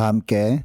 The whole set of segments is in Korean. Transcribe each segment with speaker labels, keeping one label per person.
Speaker 1: 다 함께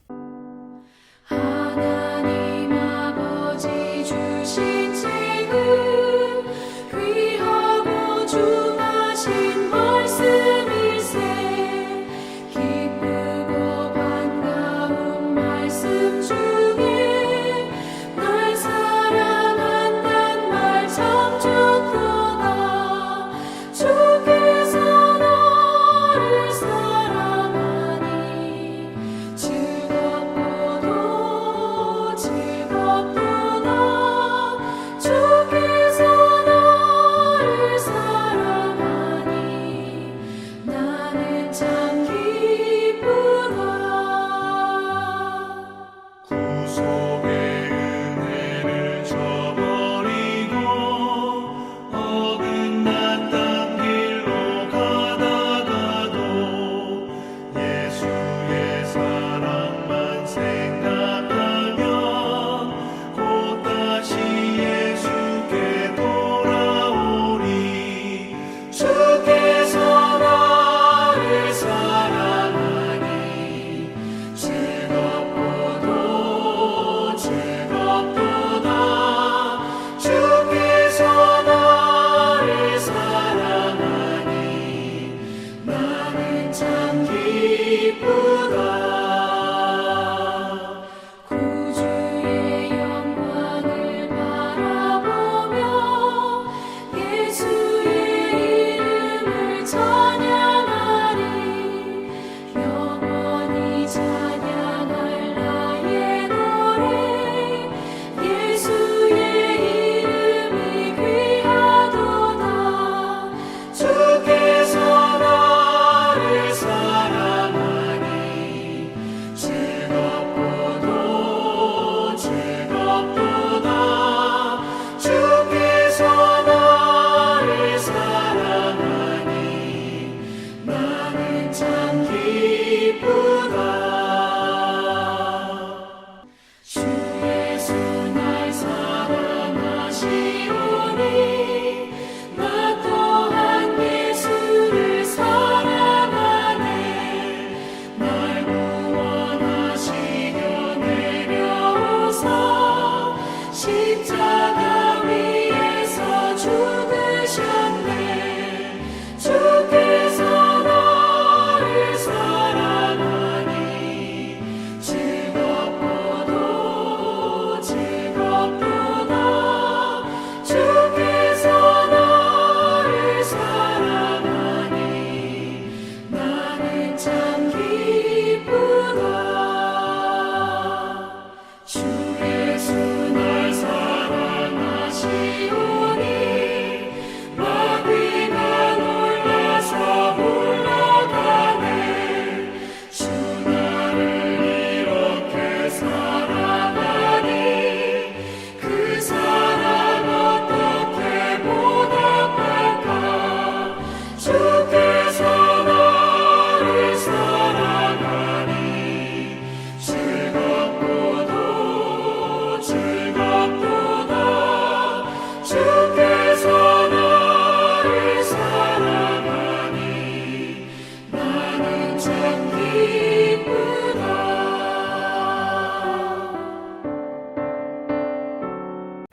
Speaker 2: people.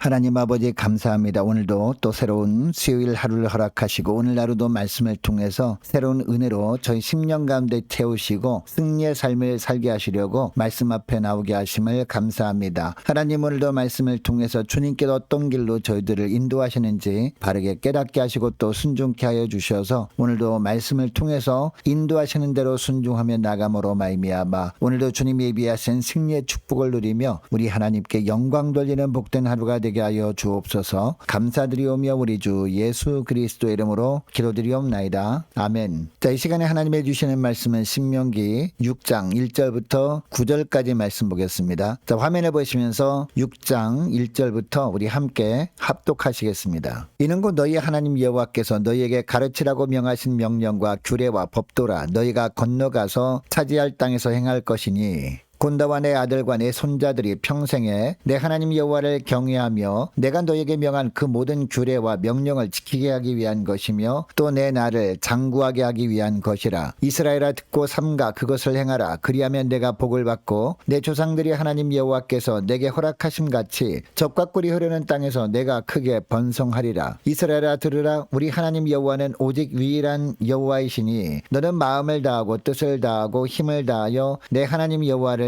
Speaker 1: 하나님 아버지 감사합니다. 오늘도 또 새로운 수요일 하루를 허락하시고 오늘 하루도 말씀을 통해서 새로운 은혜로 저희 10년 가운데 태우시고 승리의 삶을 살게 하시려고 말씀 앞에 나오게 하심을 감사합니다. 하나님 오늘도 말씀을 통해서 주님께서 어떤 길로 저희들을 인도하시는지 바르게 깨닫게 하시고 또 순종케 하여 주셔서 오늘도 말씀을 통해서 인도하시는 대로 순종하며 나감으로 말미암아 오늘도 주님이 예비하신 승리의 축복을 누리며 우리 하나님께 영광 돌리는 복된 하루가 되게 하여 주옵소서. 감사드리오며 우리 주 예수 그리스도 이름으로 기도드리옵나이다. 아멘. 자 이 시간에 하나님의 주시는 말씀은 신명기 6장 1절부터 9절까지 말씀 보겠습니다. 자 화면에 보시면서 6장 1절부터 우리 함께 합독하시겠습니다. 이는 곧 너희 하나님 여호와께서 너희에게 가르치라고 명하신 명령과 규례와 법도라 너희가 건너가서 차지할 땅에서 행할 것이니 곤다와 내 아들과 내 손자들이 평생에 내 하나님 여호와를 경외하며 내가 너에게 명한 그 모든 규례와 명령을 지키게 하기 위한 것이며 또 내 나를 장구하게 하기 위한 것이라. 이스라엘아 듣고 삼가 그것을 행하라. 그리하면 내가 복을 받고 내 조상들이 하나님 여호와께서 내게 허락하심 같이 적과 꿀이 흐르는 땅에서 내가 크게 번성하리라. 이스라엘아 들으라. 우리 하나님 여호와는 오직 유일한 여호와이시니 너는 마음을 다하고 뜻을 다하고 힘을 다하여 내 하나님 여호와를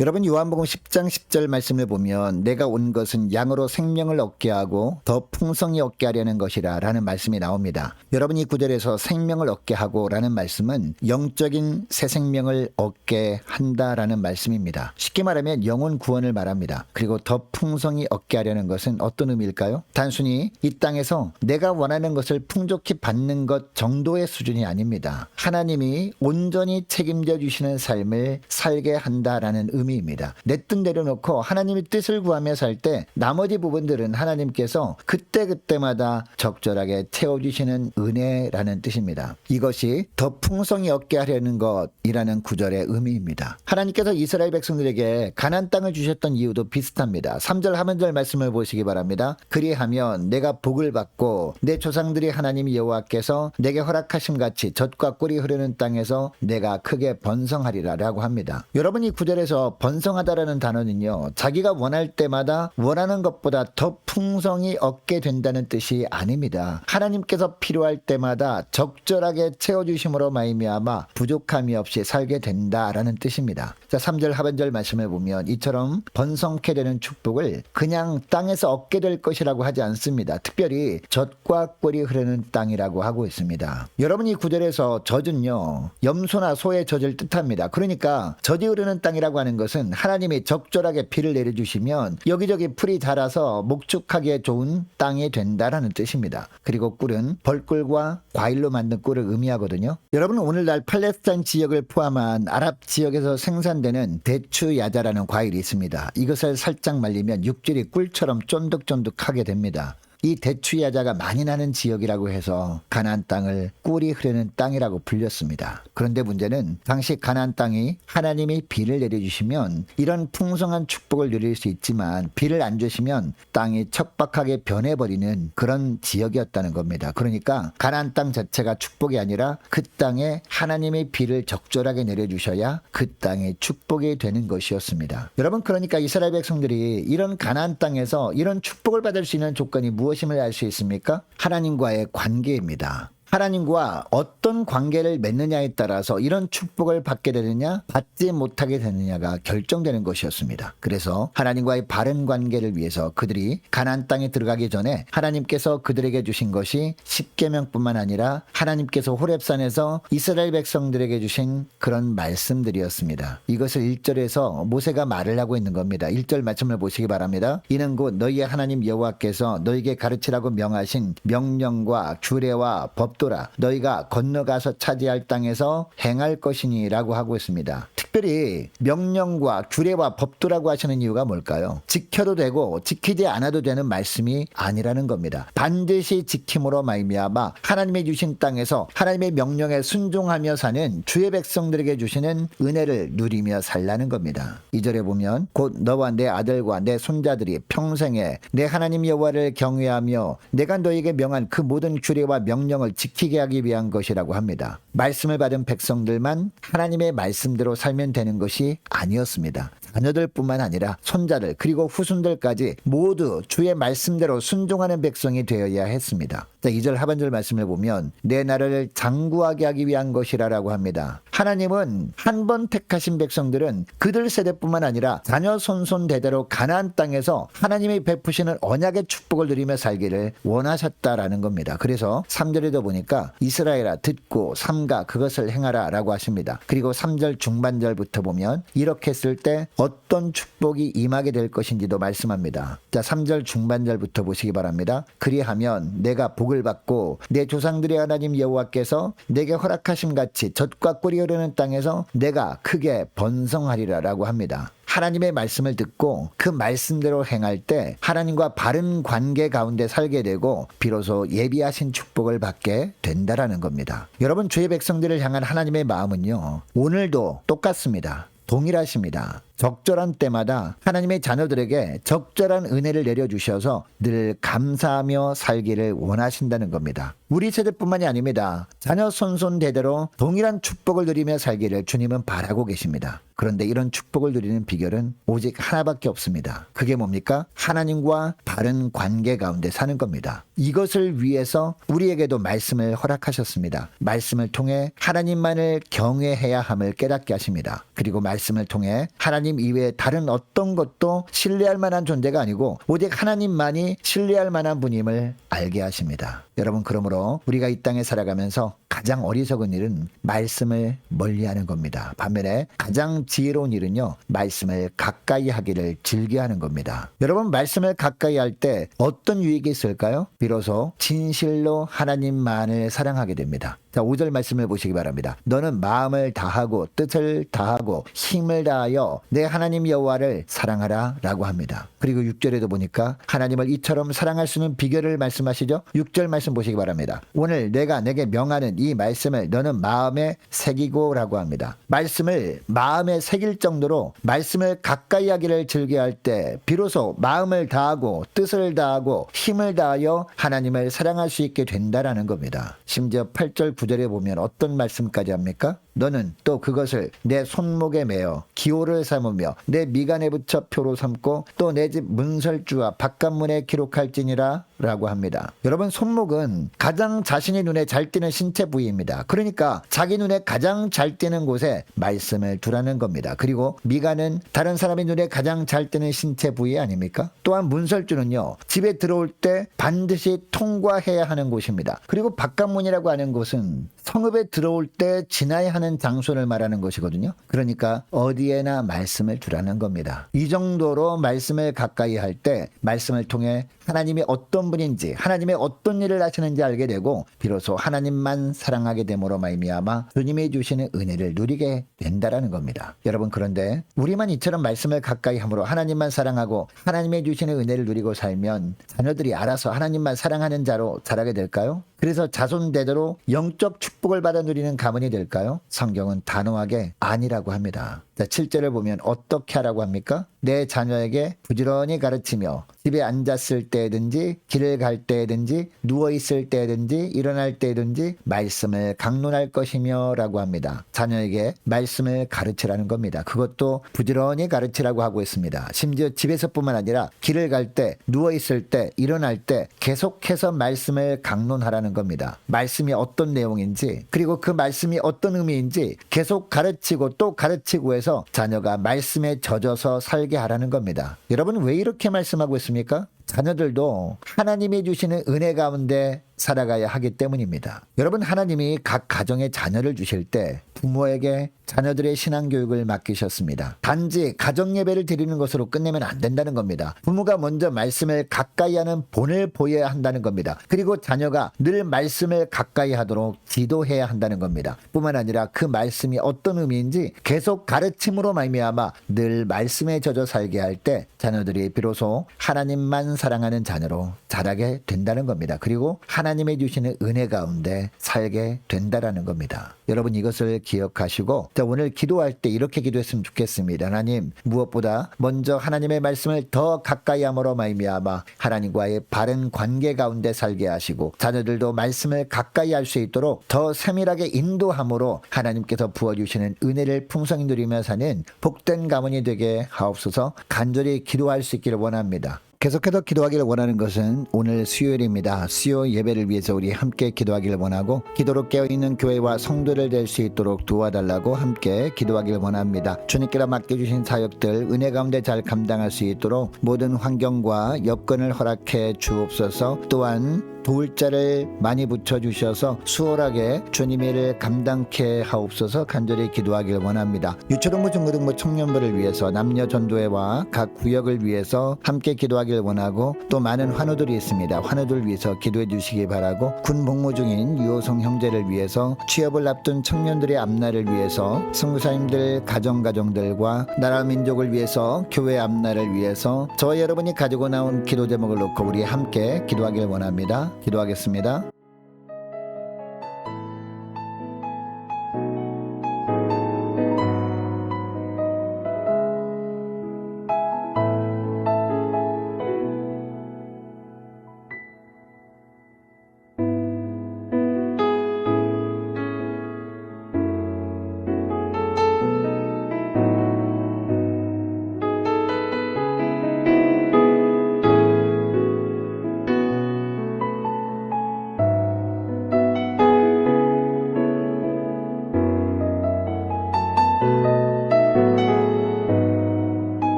Speaker 1: 여러분 요한복음 10장 10절 말씀을 보면 내가 온 것은 양으로 생명을 얻게 하고 더 풍성히 얻게 하려는 것이라 라는 말씀이 나옵니다. 여러분 이 구절에서 생명을 얻게 하고 라는 말씀은 영적인 새 생명을 얻게 한다라는 말씀입니다. 쉽게 말하면 영혼 구원을 말합니다. 그리고 더 풍성히 얻게 하려는 것은 어떤 의미일까요? 단순히 이 땅에서 내가 원하는 것을 풍족히 받는 것 정도의 수준이 아닙니다. 하나님이 온전히 책임져 주시는 삶을 살게 한다라는 의미 의미입니다. 내 뜻 내려놓고 하나님의 뜻을 구하며 살 때 나머지 부분들은 하나님께서 그때그때마다 적절하게 채워주시는 은혜라는 뜻입니다. 이것이 더 풍성히 얻게 하려는 것이라는 구절의 의미입니다. 하나님께서 이스라엘 백성들에게 가난 땅을 주셨던 이유도 비슷합니다. 3절 하면절 말씀을 보시기 바랍니다. 그리하면 내가 복을 받고 내 조상들이 하나님 여호와께서 내게 허락하심 같이 젖과 꿀이 흐르는 땅에서 내가 크게 번성하리라라고 합니다. 여러분 이 구절에서 번성하다라는 단어는요. 자기가 원할 때마다 원하는 것보다 더 풍성히 얻게 된다는 뜻이 아닙니다. 하나님께서 필요할 때마다 적절하게 채워 주심으로 말미암아 부족함이 없이 살게 된다라는 뜻입니다. 자, 3절 하반절 말씀을 보면 이처럼 번성케 되는 축복을 그냥 땅에서 얻게 될 것이라고 하지 않습니다. 특별히 젖과 꿀이 흐르는 땅이라고 하고 있습니다. 여러분 이 구절에서 젖은요. 염소나 소의 젖을 뜻합니다. 그러니까 젖이 흐르는 땅이라고 하는 것은 하나님이 적절하게 비를 내려주시면 여기저기 풀이 자라서 목축하기에 좋은 땅이 된다라는 뜻입니다. 그리고 꿀은 벌꿀과 과일로 만든 꿀을 의미하거든요. 여러분 오늘날 팔레스타인 지역을 포함한 아랍 지역에서 생산되는 대추 야자라는 과일이 있습니다. 이것을 살짝 말리면 육질이 꿀처럼 쫀득쫀득하게 됩니다. 이 대추 야자가 많이 나는 지역이라고 해서 가나안 땅을 꿀이 흐르는 땅이라고 불렸습니다. 그런데 문제는 당시 가나안 땅이 하나님이 비를 내려주시면 이런 풍성한 축복을 누릴 수 있지만 비를 안 주시면 땅이 척박하게 변해버리는 그런 지역이었다는 겁니다. 그러니까 가나안 땅 자체가 축복이 아니라 그 땅에 하나님의 비를 적절하게 내려주셔야 그 땅이 축복이 되는 것이었습니다. 여러분 그러니까 이스라엘 백성들이 이런 가나안 땅에서 이런 축복을 받을 수 있는 조건이 무엇 임을 알 수 있습니까? 하나님과의 관계입니다. 하나님과 어떤 관계를 맺느냐에 따라서 이런 축복을 받게 되느냐, 받지 못하게 되느냐가 결정되는 것이었습니다. 그래서 하나님과의 바른 관계를 위해서 그들이 가나안 땅에 들어가기 전에 하나님께서 그들에게 주신 것이 십계명뿐만 아니라 하나님께서 호렙산에서 이스라엘 백성들에게 주신 그런 말씀들이었습니다. 이것을 1절에서 모세가 말을 하고 있는 겁니다. 1절 말씀을 보시기 바랍니다. 이는 곧 너희의 하나님 여호와께서 너희에게 가르치라고 명하신 명령과 규례와 법 도라 너희가 건너가서 차지할 땅에서 행할 것이니라고 하고 있습니다. 특별히 명령과 규례와 법도라고 하시는 이유가 뭘까요? 지켜도 되고 지키지 않아도 되는 말씀이 아니라는 겁니다. 반드시 지킴으로 말미암아 하나님의 주신 땅에서 하나님의 명령에 순종하며 사는 주의 백성들에게 주시는 은혜를 누리며 살라는 겁니다. 이절에 보면 곧 너와 내 아들과 내 손자들이 평생에 내 하나님 여호와를 경외하며 내가 너에게 명한 그 모든 규례와 명령을 지키게 하기 위한 것이라고 합니다. 말씀을 받은 백성들만 하나님의 말씀대로 살면 되는 것이 아니었습니다. 자녀들뿐만 아니라 손자들 그리고 후손들까지 모두 주의 말씀대로 순종하는 백성이 되어야 했습니다. 자, 2절 하반절 말씀을 보면 내 나라를 장구하게 하기 위한 것이라라고 합니다. 하나님은 한 번 택하신 백성들은 그들 세대뿐만 아니라 자녀 손손 대대로 가나안 땅에서 하나님이 베푸시는 언약의 축복을 누리며 살기를 원하셨다라는 겁니다. 그래서 3절에도 보니까 이스라엘아 듣고 삼가 그것을 행하라라고 하십니다. 그리고 3절 중반절부터 보면 이렇게 했을 때 어떤 축복이 임하게 될 것인지도 말씀합니다. 자, 3절 중반절부터 보시기 바랍니다. 그리하면 내가 복을 받고 내 조상들의 하나님 여호와께서 내게 허락하심 같이 젖과 꿀이 흐르는 땅에서 내가 크게 번성하리라라고 합니다. 하나님의 말씀을 듣고 그 말씀대로 행할 때 하나님과 바른 관계 가운데 살게 되고 비로소 예비하신 축복을 받게 된다라는 겁니다. 여러분 주의 백성들을 향한 하나님의 마음은요. 오늘도 똑같습니다. 동일하십니다. 적절한 때마다 하나님의 자녀들에게 적절한 은혜를 내려주셔서 늘 감사하며 살기를 원하신다는 겁니다. 우리 세대뿐만이 아닙니다. 자녀 손손 대대로 동일한 축복을 누리며 살기를 주님은 바라고 계십니다. 그런데 이런 축복을 누리는 비결은 오직 하나밖에 없습니다. 그게 뭡니까? 하나님과 바른 관계 가운데 사는 겁니다. 이것을 위해서 우리에게도 말씀을 허락하셨습니다. 말씀을 통해 하나님만을 경외해야 함을 깨닫게 하십니다. 그리고 말씀을 통해 하나님 이외에 다른 어떤 것도 신뢰할 만한 존재가 아니고 오직 하나님만이 신뢰할 만한 분임을 알게 하십니다. 여러분 그러므로 우리가 이 땅에 살아가면서 가장 어리석은 일은 말씀을 멀리하는 겁니다. 반면에 가장 지혜로운 일은요 말씀을 가까이 하기를 즐겨 하는 겁니다. 여러분 말씀을 가까이 할 때 어떤 유익이 있을까요? 비로소 진실로 하나님만을 사랑하게 됩니다. 자, 5절 말씀을 보시기 바랍니다. 너는 마음을 다하고 뜻을 다하고 힘을 다하여 내 하나님 여호와를 사랑하라 라고 합니다. 그리고 6절에도 보니까 하나님을 이처럼 사랑할 수 있는 비결을 말씀하시죠. 6절 말씀 보시기 바랍니다. 오늘 내가 내게 명하는 이 말씀을 너는 마음에 새기고 라고 합니다. 말씀을 마음에 새길 정도로 말씀을 가까이 하기를 즐겨할 때 비로소 마음을 다하고 뜻을 다하고 힘을 다하여 하나님을 사랑할 수 있게 된다라는 겁니다. 심지어 8절 9절에 보면 어떤 말씀까지 합니까? 너는 또 그것을 내 손목에 매어 기호를 삼으며 내 미간에 붙여 표로 삼고 또 내 집 문설주와 바깥문에 기록할지니라 라고 합니다. 여러분 손목은 가장 자신의 눈에 잘 띄는 신체 부위입니다. 그러니까 자기 눈에 가장 잘 띄는 곳에 말씀을 두라는 겁니다. 그리고 미간은 다른 사람의 눈에 가장 잘 띄는 신체 부위 아닙니까? 또한 문설주는요. 집에 들어올 때 반드시 통과해야 하는 곳입니다. 그리고 바깥문이라고 하는 곳은 성읍에 들어올 때 지나야 하는 장소를 말하는 것이거든요. 그러니까 어디에나 말씀을 두라는 겁니다. 이 정도로 말씀을 가까이 할 때 말씀을 통해 하나님이 어떤 분인지 하나님의 어떤 일을 하시는지 알게 되고 비로소 하나님만 사랑하게 됨으로 말미암아 주님이 주시는 은혜를 누리게 된다라는 겁니다. 여러분 그런데 우리만 이처럼 말씀을 가까이 함으로 하나님만 사랑하고 하나님의 주시는 은혜를 누리고 살면 자녀들이 알아서 하나님만 사랑하는 자로 자라게 될까요? 그래서 자손 대대로 영적 축 복을 받아 누리는 가문이 될까요? 성경은 단호하게 아니라고 합니다. 자, 7절을 보면 어떻게 하라고 합니까? 내 자녀에게 부지런히 가르치며 집에 앉았을 때든지 길을 갈 때든지 누워 있을 때든지 일어날 때든지 말씀을 강론할 것이며 라고 합니다. 자녀에게 말씀을 가르치라는 겁니다. 그것도 부지런히 가르치라고 하고 있습니다. 심지어 집에서뿐만 아니라 길을 갈 때, 누워 있을 때, 일어날 때 계속해서 말씀을 강론하라는 겁니다. 말씀이 어떤 내용인지 그리고 그 말씀이 어떤 의미인지 계속 가르치고 또 가르치고 해서 자녀가 말씀에 젖어서 살게 하라는 겁니다. 여러분 왜 이렇게 말씀하고 있습니까? 자녀들도 하나님이 주시는 은혜 가운데 살아가야 하기 때문입니다. 여러분 하나님이 각 가정에 자녀를 주실 때 부모에게 자녀들의 신앙 교육을 맡기셨습니다. 단지 가정 예배를 드리는 것으로 끝내면 안 된다는 겁니다. 부모가 먼저 말씀을 가까이 하는 본을 보여야 한다는 겁니다. 그리고 자녀가 늘 말씀을 가까이 하도록 지도해야 한다는 겁니다. 뿐만 아니라 그 말씀이 어떤 의미인지 계속 가르침으로 말미암아 늘 말씀에 젖어 살게 할 때 자녀들이 비로소 하나님만 사랑하는 자녀로 자라게 된다는 겁니다. 그리고 하나님의 주시는 은혜 가운데 살게 된다라는 겁니다. 여러분 이것을 기억하시고 자, 오늘 기도할 때 이렇게 기도했으면 좋겠습니다. 하나님 무엇보다 먼저 하나님의 말씀을 더 가까이 함으로 말미암아 하나님과의 바른 관계 가운데 살게 하시고 자녀들도 말씀을 가까이 할 수 있도록 더 세밀하게 인도함으로 하나님께서 부어주시는 은혜를 풍성히 누리며 사는 복된 가문이 되게 하옵소서 간절히 기도할 수 있기를 원합니다. 계속해서 기도하기를 원하는 것은 오늘 수요일입니다. 수요 예배를 위해서 우리 함께 기도하기를 원하고 기도로 깨어있는 교회와 성도를 될 수 있도록 도와달라고 함께 기도하기를 원합니다. 주님께로 맡겨주신 사역들 은혜 가운데 잘 감당할 수 있도록 모든 환경과 여건을 허락해 주옵소서 또한 도울 자를 많이 붙여주셔서 수월하게 주님의 일을 감당케 하옵소서 간절히 기도하기를 원합니다. 유초등부 중고등부 청년부를 위해서 남녀 전도회와 각 구역을 위해서 함께 기도하기를 원하고 또 많은 환우들이 있습니다. 환우들 위해서 기도해 주시기 바라고 군 복무 중인 유호성 형제를 위해서 취업을 앞둔 청년들의 앞날을 위해서 선교사님들 가정 가정들과 나라 민족을 위해서 교회 앞날을 위해서 저와 여러분이 가지고 나온 기도 제목을 놓고 우리 함께 기도하기를 원합니다. 기도하겠습니다.